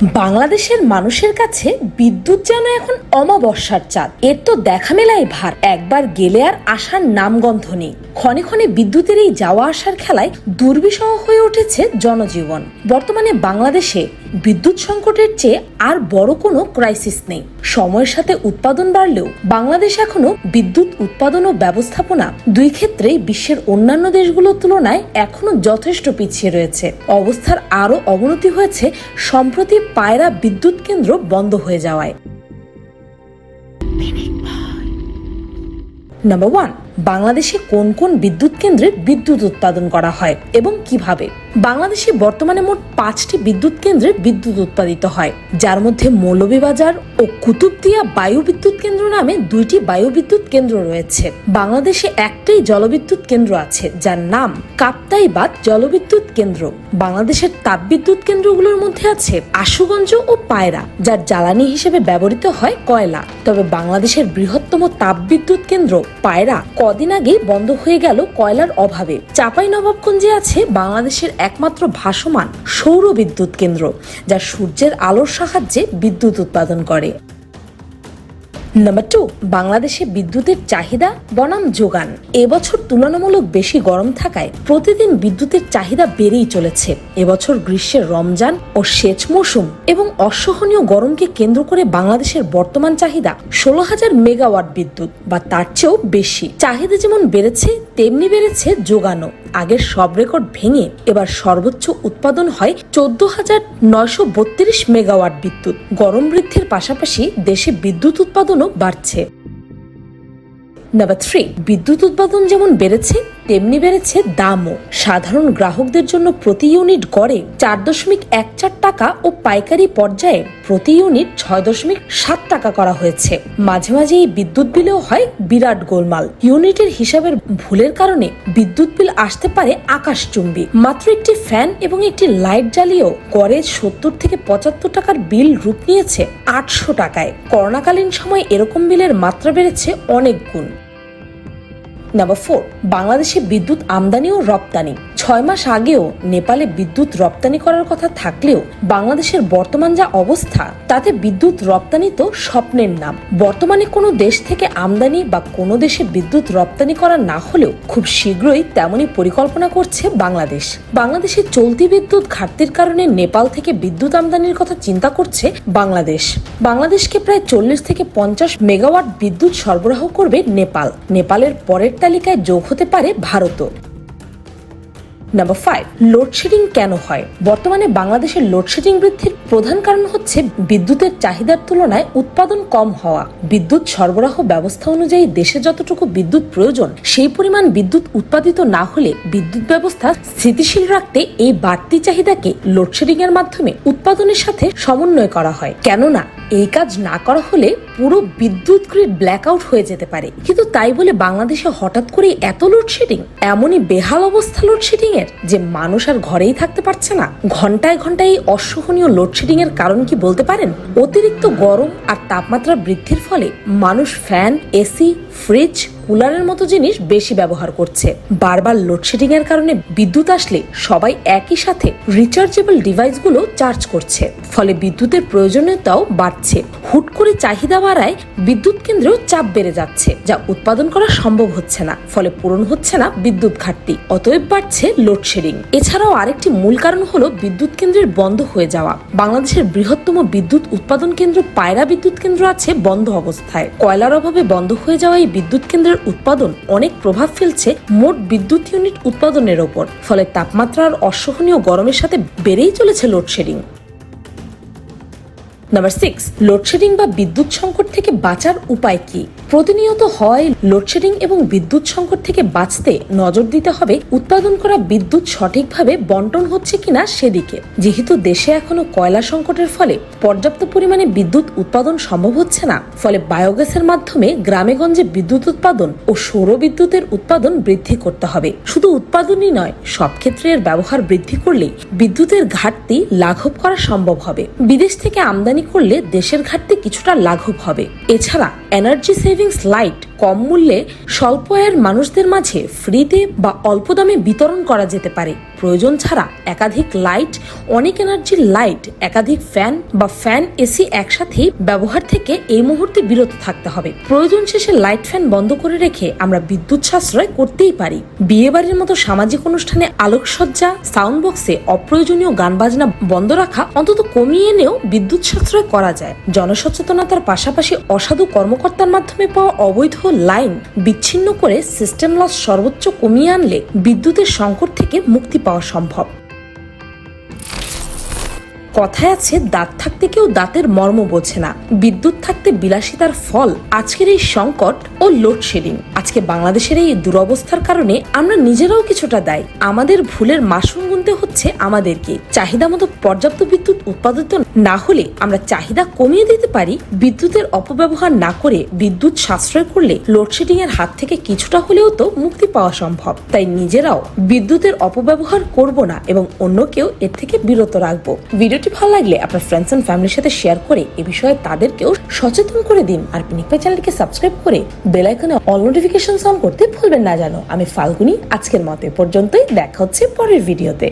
বাংলাদেশের মানুষের কাছে বিদ্যুৎ যেন এখন অমাবস্যার চাঁদ। এর তো দেখা মেলাই ভার। একবার গেলে আর আসার নামগন্ধ নেই। ক্ষণে ক্ষণে বিদ্যুতের এই যাওয়া আসার খেলায় দুর্বিষহ হয়ে উঠেছে জনজীবন। বর্তমানে বাংলাদেশে বিদ্যুৎ সংকটের চেয়ে আর বড় কোনো ক্রাইসিস নেই। সময়ের সাথে উৎপাদন বাড়লেও বাংলাদেশ এখনও বিদ্যুৎ উৎপাদন ও ব্যবস্থাপনা দুই ক্ষেত্রেই বিশ্বের অন্যান্য দেশগুলোর তুলনায় এখনও যথেষ্ট পিছিয়ে রয়েছে। অবস্থার আরও অবনতি হয়েছে সম্প্রতি পায়রা বিদ্যুৎ কেন্দ্র বন্ধ হয়ে যাওয়ায়। নাম্বার ওয়ান বাংলাদেশে কোন কোন বিদ্যুৎ কেন্দ্রে বিদ্যুৎ উৎপাদন করা হয় এবং কীভাবে? বাংলাদেশে বর্তমানে মোট পাঁচটি বিদ্যুৎ কেন্দ্রে বিদ্যুৎ উৎপাদিত হয়, যার মধ্যে মৌলভীবাজার ও কুতুবদিয়া বায়ু বিদ্যুৎ কেন্দ্র নামে দুইটি বায়ু বিদ্যুৎ কেন্দ্র রয়েছে। বাংলাদেশে একটাই জলবিদ্যুৎ কেন্দ্র আছে, যার নাম কাপ্তাই কাপ্তাইবাদ জলবিদ্যুৎ কেন্দ্র। বাংলাদেশের তাপবিদ্যুৎ কেন্দ্রগুলোর মধ্যে আছে আশুগঞ্জ ও পায়রা, যার জ্বালানি হিসেবে ব্যবহৃত হয় কয়লা। তবে বাংলাদেশের বৃহত্তম তাপবিদ্যুৎ কেন্দ্র পায়রা কদিন আগেই বন্ধ হয়ে গেল কয়লার অভাবে। চাপাই নবাবগঞ্জে আছে বাংলাদেশের একমাত্র ভাসমান সৌর বিদ্যুৎ কেন্দ্র, যা সূর্যের আলোর সাহায্যে বিদ্যুৎ উৎপাদন করে। নাম্বার টু বাংলাদেশে বিদ্যুতের চাহিদা বনাম যোগান। এবছর তুলনামূলক বেশি গরম থাকায় প্রতিদিন বিদ্যুতের চাহিদা বেড়েই চলেছে। এবছর গ্রীষ্মের রমজান ও সেচ মৌসুম এবং অসহনীয় গরমকে কেন্দ্র করে বাংলাদেশের বর্তমান চাহিদা ষোলো হাজার মেগাওয়াট বিদ্যুৎ, বা তার চেয়েও বেশি। চাহিদা যেমন বেড়েছে, তেমনি বেড়েছে যোগানও। আগের সব রেকর্ড ভেঙে এবার সর্বোচ্চ উৎপাদন হয় চোদ্দ হাজার নয়শো বত্রিশ মেগাওয়াট বিদ্যুৎ। গরম বৃদ্ধির পাশাপাশি দেশে বিদ্যুৎ উৎপাদনও বাড়ছে। নাম্বার থ্রি, বিদ্যুৎ উৎপাদন যেমন বেড়েছে তেমনি বেড়েছে দামও। সাধারণ গ্রাহকদের জন্য প্রতি ইউনিট গড়ে চার দশমিক এক চার টাকা ও পাইকারি পর্যায়ে প্রতি ইউনিট ছয় দশমিক সাত টাকা করা হয়েছে। মাঝে মাঝে এই বিদ্যুৎ বিলেও হয় বিরাট গোলমাল। ইউনিটের হিসাবের ভুলের কারণে বিদ্যুৎ বিল আসতে পারে আকাশচুম্বী। মাত্র একটি ফ্যান এবং একটি লাইট জ্বালিয়েও গড়ে সত্তর থেকে পঁচাত্তর টাকার বিল রূপ নিয়েছে আটশো টাকায়। করোনাকালীন সময় এরকম বিলের মাত্রা বেড়েছে অনেক গুণ। নাম্বার ফোর বাংলাদেশে বিদ্যুৎ আমদানি ও রপ্তানি। ছয় মাস আগেও নেপালে বিদ্যুৎ রপ্তানি করার কথা থাকলেও বাংলাদেশের বর্তমান যা অবস্থা, তাতে বিদ্যুৎ রপ্তানি তো স্বপ্নের নাম। বর্তমানে কোনো দেশ থেকে আমদানি বা কোনো দেশে বিদ্যুৎ রপ্তানি করা না হলেও খুব শীঘ্রই তেমনই পরিকল্পনা করছে বাংলাদেশ। বাংলাদেশে চলতি বিদ্যুৎ ঘাটতির কারণে নেপাল থেকে বিদ্যুৎ আমদানির কথা চিন্তা করছে বাংলাদেশ। বাংলাদেশকে প্রায় চল্লিশ থেকে পঞ্চাশ মেগাওয়াট বিদ্যুৎ সরবরাহ করবে নেপাল। নেপালের পরের তালিকায় যোগ হতে পারে ভারতও। নাম্বার ফাইভ লোডশেডিং কেন হয়? বর্তমানে বাংলাদেশের লোডশেডিং বৃদ্ধির প্রধান কারণ হচ্ছে বিদ্যুতের চাহিদার তুলনায় উৎপাদন কম হওয়া। বিদ্যুৎ সরবরাহ ব্যবস্থা অনুযায়ী দেশে যতটুকু বিদ্যুৎ প্রয়োজন, সেই পরিমাণ বিদ্যুৎ উৎপাদিত না হলে বিদ্যুৎ ব্যবস্থা স্থিতিশীল রাখতে এই বাড়তি চাহিদাকে লোডশেডিং এর মাধ্যমে উৎপাদনের সাথে সমন্বয় করা হয়। কেননা এই কাজ না করা হলে পুরো বিদ্যুৎ গ্রিড ব্ল্যাকআউট হয়ে যেতে পারে। কিন্তু তাই বলে বাংলাদেশে হঠাৎ করে এত লোডশেডিং এমনই বেহাল অবস্থা লোডশেডিং এর যে মানুষ আর ঘরেই থাকতে পারছে না। ঘন্টায় ঘন্টায় এই অসহনীয় লোডশেডিং এর কারণ কি বলতে পারেন? অতিরিক্ত গরম আর তাপমাত্রা বৃদ্ধির ফলে মানুষ ফ্যান এসি ফ্রিজ কুলারের মতো জিনিস বেশি ব্যবহার করছে। বারবার লোডশেডিং এর কারণে বিদ্যুৎ আসলে সবাই একই সাথে রিচার্জেবল ডিভাইসগুলো চার্জ করছে। ফলে বিদ্যুতের প্রয়োজনীয়তাও বাড়ছে। হুট করে চাহিদা বাড়ায় বিদ্যুৎ কেন্দ্রেও চাপ বেড়ে যাচ্ছে, যা উৎপাদন করা সম্ভব হচ্ছে না, ফলে পূরণ হচ্ছে না বিদ্যুৎ ঘাটতি, অতএব বাড়ছে লোডশেডিং। এছাড়াও আরেকটি মূল কারণ হলো বিদ্যুৎ কেন্দ্রের বন্ধ হয়ে যাওয়া। বাংলাদেশের বৃহত্তম বিদ্যুৎ উৎপাদন কেন্দ্র পায়রা বিদ্যুৎ কেন্দ্র আছে বন্ধ অবস্থায়। কয়লার অভাবে বন্ধ হয়ে যাওয়া এই বিদ্যুৎ কেন্দ্রের উৎপাদন অনেক প্রভাব ফেলছে মোট বিদ্যুৎ ইউনিট উৎপাদনের ওপর, ফলে তাপমাত্রার অসহনীয় গরমের সাথে বেড়েই চলেছে লোডশেডিং। নাম্বার সিক্স লোডশেডিং বা বিদ্যুৎ সংকট থেকে বাঁচার উপায় কি? প্রতিনিয়ত হয় লোডশেডিং এবং বিদ্যুৎ সংকট থেকে বাঁচতে নজর দিতে হবে উৎপাদন করা বিদ্যুৎ সঠিকভাবে বন্টন হচ্ছে কিনা সেদিকে। যেহেতু দেশে এখনও কয়লা সংকটের ফলে পর্যাপ্ত পরিমাণে বিদ্যুৎ উৎপাদন সম্ভব হচ্ছে না, ফলে বায়োগ্যাসের মাধ্যমে গ্রামেগঞ্জে বিদ্যুৎ উৎপাদন ও সৌর বিদ্যুতের উৎপাদন বৃদ্ধি করতে হবে। শুধু উৎপাদনই নয়, সব ক্ষেত্রে এর ব্যবহার বৃদ্ধি করলেই বিদ্যুতের ঘাটতি লাঘব করা সম্ভব হবে। বিদেশ থেকে আমদানি করলে দেশের ঘাটতি কিছুটা লাঘব হবে। এছাড়া এনার্জি সেভিংস লাইট কম মূল্যে স্বল্প আয়ের মানুষদের মাঝে ফ্রিতে বা অল্প দামে বিতরণ করা যেতে পারে। প্রয়োজন ছাড়া একাধিক লাইট অনেক এনার্জি লাইট একাধিক ফ্যান বা ফ্যান এসি একসাথে ব্যবহার থেকে এই মুহূর্তে বিরত থাকতে হবে। প্রয়োজন শেষে লাইট ফ্যান বন্ধ করে রেখে আমরা বিদ্যুৎ সাশ্রয় করতেই পারি। বিয়ে বাড়ির মতো সামাজিক অনুষ্ঠানে আলোকসজ্জা সাউন্ড বক্সে অপ্রয়োজনীয় গান বাজনা বন্ধ রাখা অন্তত কমিয়ে এনেও বিদ্যুৎ সাশ্রয় করা যায়। জনসচেতনতার পাশাপাশি অসাধু কর্মকর্তার মাধ্যমে পাওয়া অবৈধ লাইন বিচ্ছিন্ন করে সিস্টেম লস সর্বোচ্চ কমিয়ে আনলে বিদ্যুতের সংকট থেকে মুক্তি পাওয়া সম্ভব। কথায় আছে, দাঁত থাকতে কেউ দাঁতের মর্ম বোঝে না। বিদ্যুৎ থাকতে বিলাসিতার ফল। আজকের এই সংকট ও লোডশেডিং। আজকে বাংলাদেশের এই দুরবস্থার কারণে আমরা নিজেরাও কিছুটা দায়ী। আমাদের ভুলের মাসুল গুনতে হচ্ছে আমাদেরকে। চাহিদা মতো পর্যাপ্ত বিদ্যুৎ উৎপাদিত না হলে আমরা চাহিদা কমিয়ে দিতে পারি। বিদ্যুতের অপব্যবহার না করে বিদ্যুৎ সাশ্রয় করলে লোডশেডিং এর হাত থেকে কিছুটা হলেও তো মুক্তি পাওয়া সম্ভব। তাই নিজেরাও বিদ্যুতের অপব্যবহার করব না এবং অন্যকেও এর থেকে বিরত রাখব। ভিডিওটি ভালো লাগলে আপনার ফ্রেন্ডস এন্ড ফ্যামিলির সাথে শেয়ার করে এ বিষয়ে তাদেরকেও সচেতন করে দিন। আর পিনিকপাই চ্যানেলকে সাবস্ক্রাইব করে বেল আইকনে অল নোটিফিকেশন অন করতে ভুলবেন না জানো। আমি ফাল্গুনি, আজকের মতে পর্যন্তই। দেখা হচ্ছে পরের ভিডিওতে